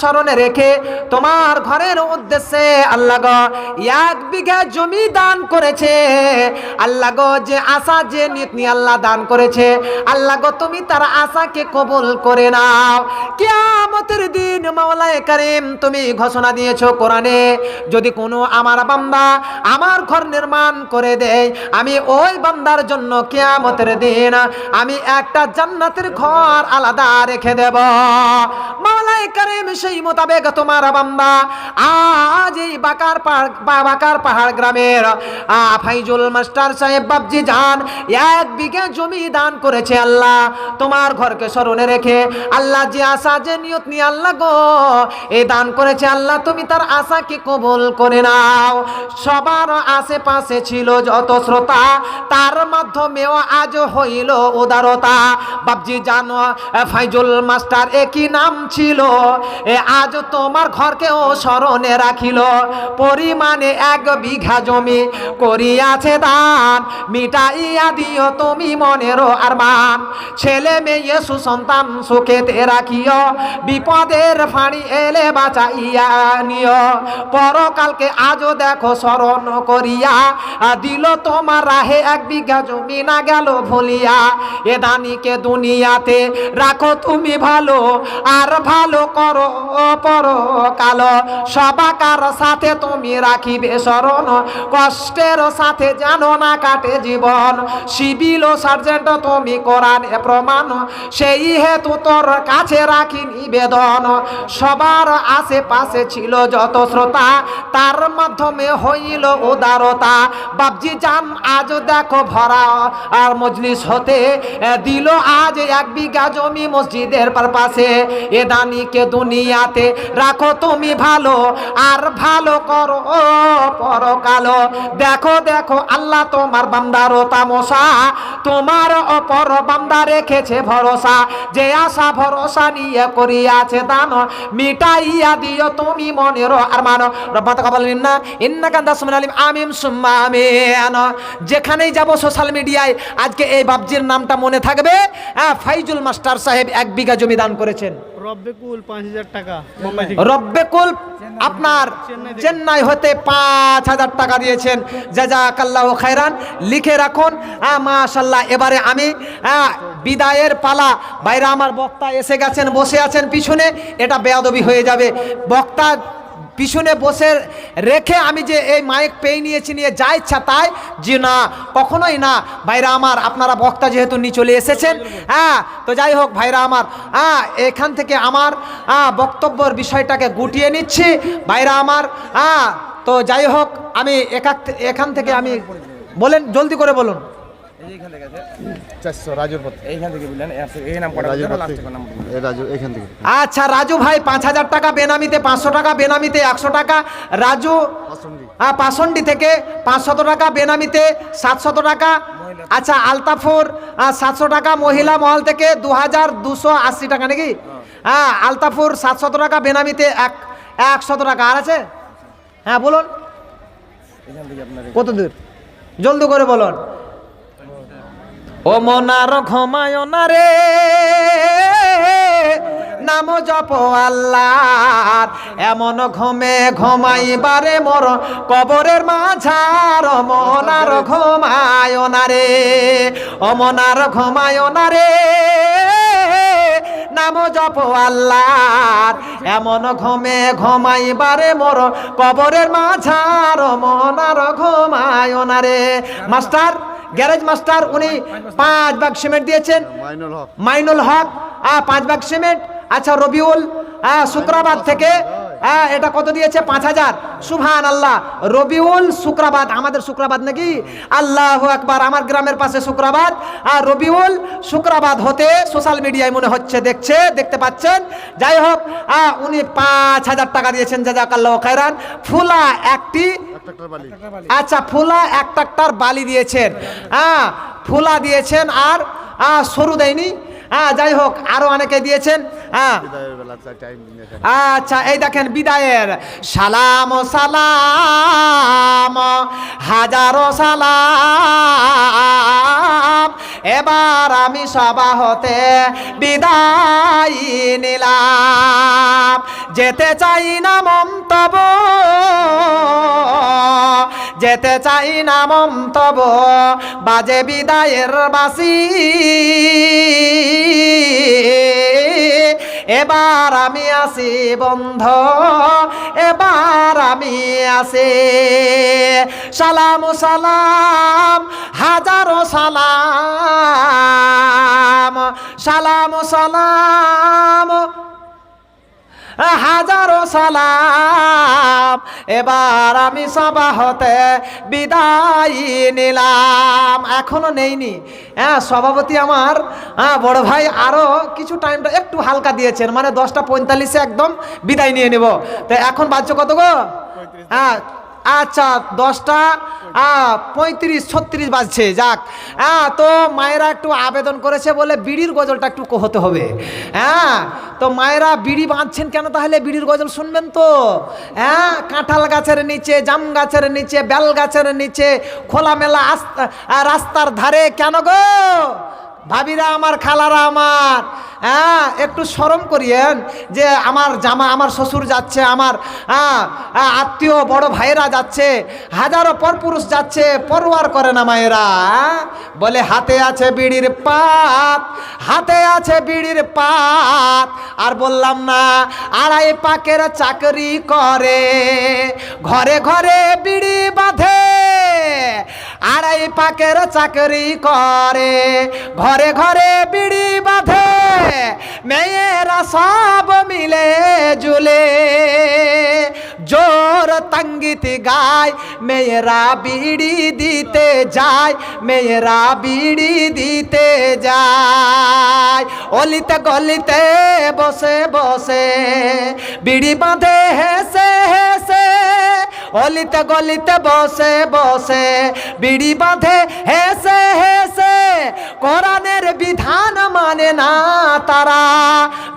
স্মরণে রেখে তোমার ঘরের উদ্দেশ্যে আল্লাহ গো, এক বিঘা জমি দান করেছে। আল্লাহ গো, যে আশা, যে নিয়ত নিয়ে আল্লাহ দান করেছে। আল্লাহ গো, তুমি তার আশাকে কবুল করে নাও। কিয়ামতের দিন মাওলায়ে কারিম, তুমি ঘোষণা দিয়েছ কোরআনে, যদি কোনো আমার বান্দা আমার ঘর নির্মাণ করে দেয়, আমি ওই বান্দার জন্য কিয়ামতের দিন আমি একটা জান্নাতের ঘর আলাদা রেখে দেব। মাওলায়ে কারিম সেই মোতাবেক তোমার বান্দা, আজ এই বাকার পাহাড় বাকার পাহাড় গ্রামের ফাইজুল মাস্টার সাহেব বাবজি যান এক বিঘা জমি দান করেছে আল্লাহ। তোমার ঘরকে স্মরণে রেখে আল্লাহ যে আশা, যে নিয়ত নিয়ে আল্লাহ গো, এ দান করেছে আল্লাহ, তুমি তার আশাকে কবুল করে নাও। সবার আশেপাশে ছিল যত শ্রোতা, তার মাধ্যমেও আজ হইল উদারতা। বাবজি জানো, ফাইজুল মাস্টার একই নাম ছিল এ আজ তোমার ঘরকেও স্মরণে রাখিল। পরিমাণে এক বিঘা জমি করিয়াছে দান। মিটাইয়া দিও তুমি মনেরও আরমান। ছেলে মেয়ে সুসন্তান সুখেতে রাখিও। বিপদের ফাঁড়ি এলে বাঁচাইয়া নিও। পরকালকে আজও দেখো স্মরণ করিয়া। দিল তোমার রাহে এক বিঘা জমি না গেল ভুলিয়া। এ দানিকে দুনিয়াতে রাখো তুমি ভালো। আর ভালো করো পর কালো। সবাকার সাথে তুমি রাখিবে স্মরণ কষ্টের সাথে জানো না কাটে জীবন। সিভিল সার্জেন্ট, তুমি কোরআনে প্রমাণ। সেই হেতু তোর কাছে রাখি নিবেদন। সবার আশেপাশে ছিল যত শ্রোতা, তার মাধ্যমে হইল উদারতা। বাবজি জান, আজ দেখো ভরা আর মজলিস হতে। দিল আজ এক বিঘা জমি মসজিদের পাশে এ দানিকে দুনিয়াতে রাখো তুমি ভালো আর ভালো করো পরকালো দেখো দেখো আল্লাহ তোমার বান্দারও তামসা তোমার অপর বান্দা রেখেছে ভরসা যে আশা ভরসা নিয়ে করিয়াছে দান। মিটাইয়া দিও তুমি মনের আর মানো রব্বাত কাবালিন না ইন্না কান্দা সুমান আলিম আমিম সুম্মা আমিন। যেখানেই যাব সোশ্যাল মিডিয়ায় আজকে এই বাবজির নামটা মনে থাকবে। হ্যাঁ ফাইজুল মাস্টার সাহেব এক বিঘা জমি দান করেছেন। রব্বেকুল পাঁচ হাজার টাকা। রব্বেকুল আপনার চেন্নাই হতে পাঁচ হাজার টাকা দিয়েছেন। জাজাকাল্লাহ খায়রান। লিখে রাখুন। হ্যাঁ মাশাল্লাহ এবারে আমি হ্যাঁ বিদায়ের পালা। বাইরে আমার বক্তা এসে গেছেন, বসে আছেন পিছনে, এটা বেয়াদবি হয়ে যাবে। বক্তা পিছনে বসে রেখে আমি যে এই মাইক পেয়ে নিয়েছি, নিয়ে যা ইচ্ছা তাই, যে না, কখনোই না। ভাইরা আমার, আপনারা বক্তা যেহেতু নিয়ে চলে এসেছেন হ্যাঁ তো যাই হোক, ভাইরা আমার হ্যাঁ এখান থেকে আমার হ্যাঁ বক্তব্যের বিষয়টাকে গুটিয়ে নিচ্ছি, ভাইরা আমার হ্যাঁ তো যাই হোক, আমি এখান থেকে আমি বলেন, জলদি করে বলুন। চারশো রাজুর পথে। এইখান থেকে বুঝলেন এই নাম কটা রাজুর বুঝলেন নাম এই রাজু এখান থেকে। আচ্ছা রাজু ভাই পাঁচ হাজার টাকা বেনামিতে পাঁচশো টাকা বেনামিতে একশো টাকা। রাজু হ্যাঁ থেকে পাঁচশত টাকা বেনামিতে সাতশত টাকা। আচ্ছা আলতাফুর সাতশো টাকা মহিলা মহল থেকে দু হাজার দুশো আশি টাকা নাকি? হ্যাঁ। আলতাফুর সাতশত টাকা বেনামিতে এক একশত টাকা। আর আছে? হ্যাঁ বলুন। কত দূর জলদি করে বলুন। ও মনার ঘমায় না রে নাম জপ আল্লাহ এমন ঘুমে ঘুমাইবারে মোর কবরের মাঝার মনার ঘুমায় না রে ও মনার ঘুমায় না রে নাম জপ আল্লাহ এমন ঘুমে ঘুমাইবারে মোর কবরের মাঝার মনার ঘুমায় না রে মাস্টার গ্যারেজ মাস্টার উনি পাঁচ ভাগ সিমেন্ট দিয়েছেন। মাইনুল হক। মাইনুল হক আ, পাঁচ ভাগ সিমেন্ট। আচ্ছা রবিউল আ, শুক্রবার থেকে হ্যাঁ। এটা কত দিয়েছে? পাঁচ হাজার। সুভান আল্লাহ রবিউল শুক্রাবাদ। আমাদের শুক্রাবাদ নাকি? আল্লাহ একবার আমার গ্রামের পাশে শুক্রাবাদ। আর রবিউল শুক্রাবাদ হতে সোশ্যাল মিডিয়ায় মনে হচ্ছে দেখছে দেখতে পাচ্ছেন। যাই হোক আহ, উনি পাঁচ হাজার টাকা দিয়েছেন জাজাকাল্লাহ খায়রান। ফুলা একটি আচ্ছা ফুলা এক টাকটার বালি দিয়েছেন। হ্যাঁ ফুলা দিয়েছেন আর সরু দেয়নি। হ্যাঁ যাই হোক, আরও অনেকে দিয়েছেন হ্যাঁ। আচ্ছা এই দেখেন, বিদায়ের সালাম সালাম, হাজারো সালাম। এবার আমি সভা হতে বিদায় নিলাম। যেতে চাই না মন্তব যেতে চাই না মন্তব বাজে বিদায়ের বাসি। এবার আমি আসি বন্ধ, এবার আমি আসি সালাম সালাম, হাজারো সালাম। সালাম সালাম, হাজারো সালাম। এবার আমি সবাহতে বিদায় নিলাম। এখনও নেইনি। হ্যাঁ সভাপতি আমার হ্যাঁ বড় ভাই আরও কিছু টাইমটা একটু হালকা দিয়েছেন। মানে দশটা পঁয়তাল্লিশে একদম বিদায় নিয়ে নেব। তো এখন বাচ্চা কত গো? হ্যাঁ আচ্ছা দশটা পঁয়ত্রিশ, ছত্রিশ বাজছে, যাক। হ্যাঁ তো মায়েরা একটু আবেদন করেছে বলে বিড়ির গজলটা একটু হতে হবে। হ্যাঁ তো মায়েরা বিড়ি বাঁধছেন কেন তাহলে? বিড়ির গজল শুনবেন তো। হ্যাঁ কাঁঠাল গাছের নিচে, জাম গাছের নিচে, বেল গাছের নিচে খোলামেলা রাস্তার ধারে কেন গো? ভাবিরা আমার খালারা আমার। হ্যাঁ একটু সরম করিয়েন যে আমার জামা আমার শ্বশুর যাচ্ছে আমার হ্যাঁ হ্যাঁ, আত্মীয় বড় ভাইয়েরা যাচ্ছে হাজারো পরপুরুষ যাচ্ছে পরোয়ার করে না মায়েরা হ্যাঁ? বলে হাতে আছে বিড়ির পাত হাতে আছে বিড়ির পাত। আর বললাম না আড়াই পাকের চাকরি করে ঘরে ঘরে বিড়ি বাঁধে। আড়াই পাকের চাকরি করে। ঘরে ঘরে বিড়ি বাঁধে, মেয়েরা সব মিলে জুলে জোর তঙ্গিত গায়, মেয়েরা বিড়ি দিতে যায়, মেয়েরা বিড়ি দিতে যায়। অলিতে গলিতে বসে বসে বিড়ি বাঁধে, হেসে হেসে অলিতে গলিতে বসে বসে, বিড়ি বাঁধে, হেসে হেসে। কোরআনের বিধান মানে না তারা।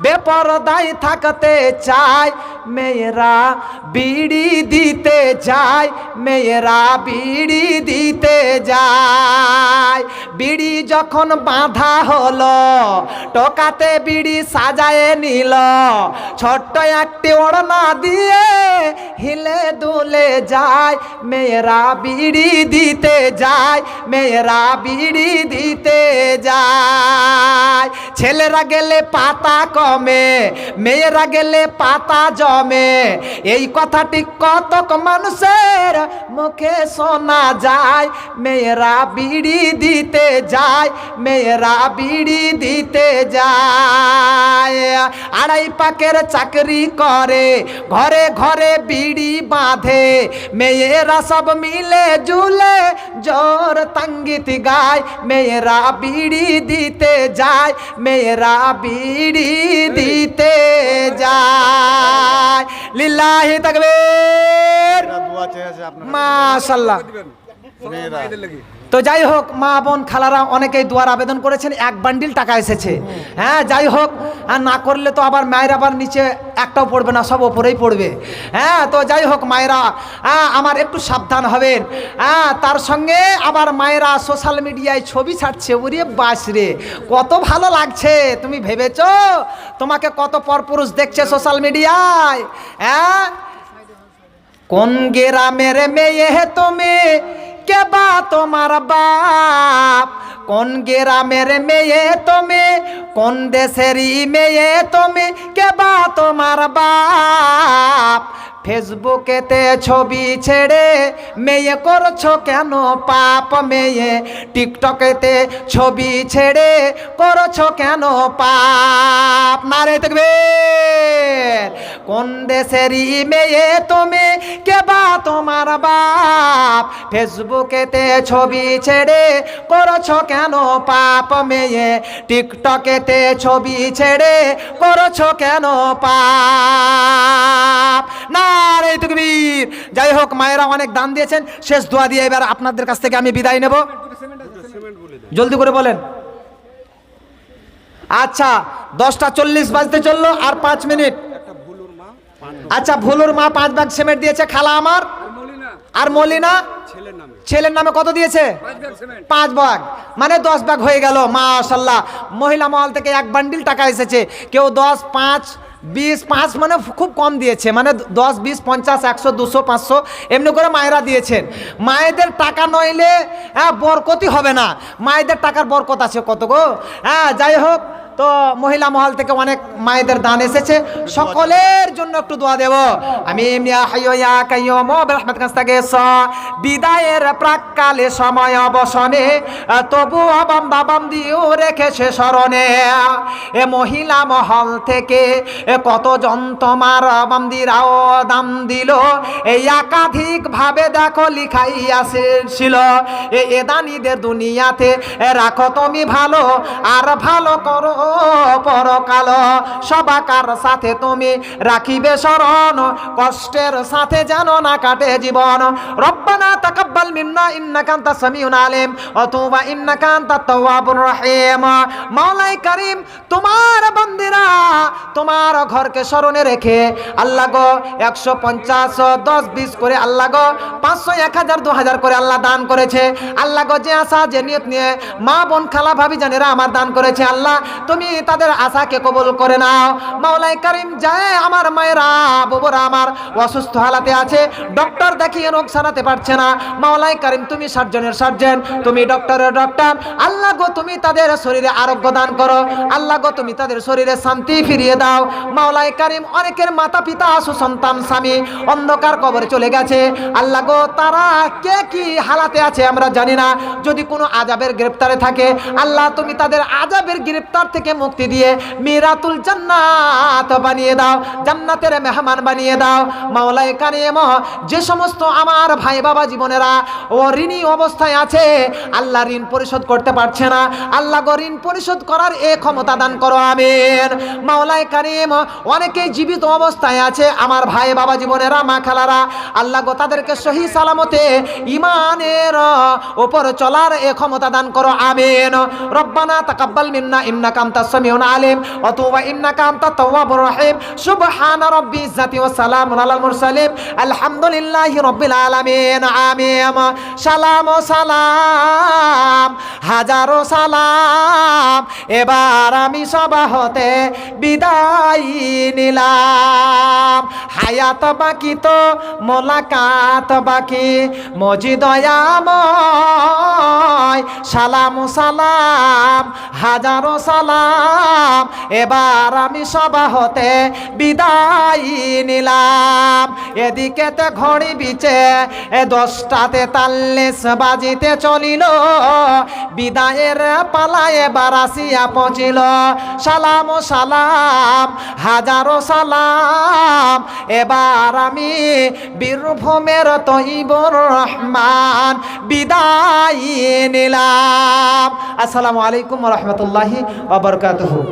বেপরদায় থাকতে চায় মেয়েরা বিড়ি দিতে যায়, মেয়েরা বিড়ি দিতে যায়। বিড়ি যখন বাঁধা হলো, টোকাতে বিড়ি সাজায় নিল। ছোট্ট একটি ওড়না দিয়ে হিলে দুলে যায়, মেয়েরা বিড়ি দিতে যায়, মেয়েরা বিড়ি দিতে যায়। ছেলেরা গেলে পাতা কমে, মেয়েরা গেলে পাতা জমে। এই কথাটি কতক মানুষের মুখে শোনা যায়, মেয়েরা বিড়ি দিতে যায়, মেয়েরা বিড়ি দিতে যায়। আড়াই পাকের চাকরি করে, ঘরে ঘরে বিড়ি বাঁধে, মেয়েরা সব মিলে জুলে জোর তঙ্গিত গায়, মেয়েরা বিড়ি দিতে যায় মেয়েরা বিড়ি দিতে যায় লিল্লাহি তাকবীর মাশাল্লাহ তো যাই হোক, মা বোন খালারা অনেকেই দুয়ার আবেদন করেছেন, এক বান্ডিল টাকা এসেছে। হ্যাঁ যাই হোক, আর না করলে তো আবার মায়ের আবার নিচে একটাও পড়বে না, সব ওপরেই পড়বে। হ্যাঁ তো যাই হোক, মায়েরা হ্যাঁ আমার একটু সাবধান হবেন। হ্যাঁ তার সঙ্গে আবার মায়েরা সোশ্যাল মিডিয়ায় ছবি ছাড়ছে, ওরে বাস রে, কত ভালো লাগছে, তুমি ভেবেছো? তোমাকে কত পরপুরুষ দেখছে সোশ্যাল মিডিয়ায়? হ্যাঁ? কোন গ্রামের মেয়ে তুমি? কে বা তোমার বাপ কোন গ্রামের মেয়ে তুমি কোন দেশেরই মেয়ে তুমি কে বা তোমার বাপ ফেসবুকেতে ছবি ছেড়ে মেয়ে করছ কেন পাপ মেয়ে? টিকটকেতে ছবি ছেড়ে করছ কেন পাপ? নারে দেখবে। কোন দেশেরই মেয়ে তুমি? কে বা তোমার বাপ? ফেসবুকেতে ছবি ছেড়ে করছ কেন পাপ মেয়ে? টিকটকেতে ছবি ছেড়ে করছ কেন পাপ? না রে তকবীর। যাই হোক, মায়েরা অনেক দান দিয়েছেন। শেষ দোয়া দিয়ে এবার আপনাদের কাছ থেকে আমি বিদায় নেব। জলদি করে বলেন। আচ্ছা দশটা চল্লিশ বাজতে চলল আর পাঁচ মিনিট। আচ্ছা ভুলুর মা পাঁচ ভাগ সিমেন্ট দিয়েছে। খালা আমার আর মলিনা? ছেলের নামে কত দিয়েছে? পাঁচ ভাগ। মানে দশ ভাগ হয়ে গেল, মাশাল্লাহ। মহিলা মহল থেকে এক বান্ডিল টাকা এসেছে। কেউ দশ, পাঁচ বিশ, পাঁচ মানে খুব কম দিয়েছে। মানে দশ, বিশ, পঞ্চাশ, একশো, দুশো, পাঁচশো, এমনি করে মায়েরা দিয়েছেন। মায়েদের টাকা নইলে হ্যাঁ বরকতি হবে না। মায়েদের টাকার বরকত আছে কত গো। হ্যাঁ যাই হোক তো মহিলা মহল থেকে অনেক মায়েদের দান এসেছে। সকলের জন্য একটু দোয়া দেব। আমি বিদায়ের প্রাককালে সময় অবসনে, তবু অবাম বাবাম দিও রেখেছে স্মরণে। এ মহিলা মহল থেকে এ কতজন তোমার বামদিরাও দাম দিল। এই একাধিক ভাবে দেখো লিখাই আসছিল এ এদানিদের দুনিয়াতে রাখো তুমি ভালো, আর ভালো করো পরকাল সবাকার সাথে তুমি রাখিবে স্মরণ কষ্টের সাথে যেন না কাটে জীবন। রব্বানা তাকাব্বাল মিন্না, ইন্নাকা আনতাস সামিউল আলিম, অথবা ইন্নাকা আনতাত তাওয়াবুর রহিম। মাওলাই করিম, তোমার বান্দিরা, তোমার ঘরকে স্মরণে রেখে আল্লাহ গো একশো পঞ্চাশ, দশ, বিশ করে আল্লাহ গো পাঁচশো, এক হাজার, দু হাজার করে আল্লাহ দান করেছে। আল্লাহ গো যে আশা, যে নিয়ত নিয়ে মা বোন খালা ভাবি জানেরা আমার দান করেছে। আল্লাহ তুমি তাদের আশাকে কবল করে নাও। মাওলাই করিম যায়, আমার মায়েরা বাবুরা আমার অসুস্থ হালাতে আছে ডক্টর দেখিয়ে রোগ সারাতে পারছে না। মাওলাই করিম, তুমি সার্জনের সার্জন তুমি ডক্টরের ডক্টর আল্লাহ গো, তুমি তাদের শরীরে আরোগ্য দান করো। আল্লাহ গো, তুমি তাদের শরীরে শান্তি ফিরিয়ে দাও। মাওলাই করিম, অনেকের মাতা পিতা সুসন্তান, স্বামী অন্ধকার কবরে চলে গেছে। আল্লাহ গো, তারা কে কি হালাতে আছে আমরা জানি না। যদি কোনো আজাবের গ্রেপ্তারে থাকে, আল্লাহ তুমি তাদের আজাবের গ্রেপ্তার থেকে মুক্তি দিয়ে মিরাতুল জান্নাত বানিয়ে দাও, জান্নাতের মেহমান বানিয়ে দাও। মাওলাই কারিম, যে সমস্ত আমার ভাই বাবা জীবনেরা ও ঋণী অবস্থায় আছে, আল্লাহ ঋণ পরিশোধ করতে পারছে না। আল্লাহ গো ঋণ পরিশোধ করার এ ক্ষমতা দান করো, আমিন। মাওলাই কারিম, অনেকেই জীবিত অবস্থায় আছে, আমার ভাই বাবা জীবনেরা, মা খালারা। আল্লাহ গো তাদেরকে সহি সালামতে ইমানের ওপর চলার এ ক্ষমতা দান করো, আমিন। রব্বানা তাকাব্বাল মিন্না ইন্নাকা আনতাস সামিউল আলিম ওয়া তুবা ইন্নাকা আনতাত তাওয়াবুর রহিম। সুবহানা রাব্বি ইজ্জাতি ওয়া সালামুন আলাল মুরসালিন। আমিন। সালাম ও হাজারো সালাম। এবার আমি সবা হতে বিদায় নিলাম। হায়াত বাকি তো, মোলাকাত বাকি। মজি দয়াময় সালাম সালাম, হাজারো সালাম। এবার আমি সবা হতে বিদায় নিলাম। এদিকেতে ঘড়ি বিচে, এ দশটাতে তাল্লিশ বাজিতে চলিল। বিদায়ের পালা এবার আসিয়া পৌঁছিল। সালাম সালাম, হাজারো সালাম। এবার আমি বীরভূমের তৈবর রহমান বিদায় নিলাম। আসসালামু আলাইকুম রহমতুল্লাহি বরকাত হোক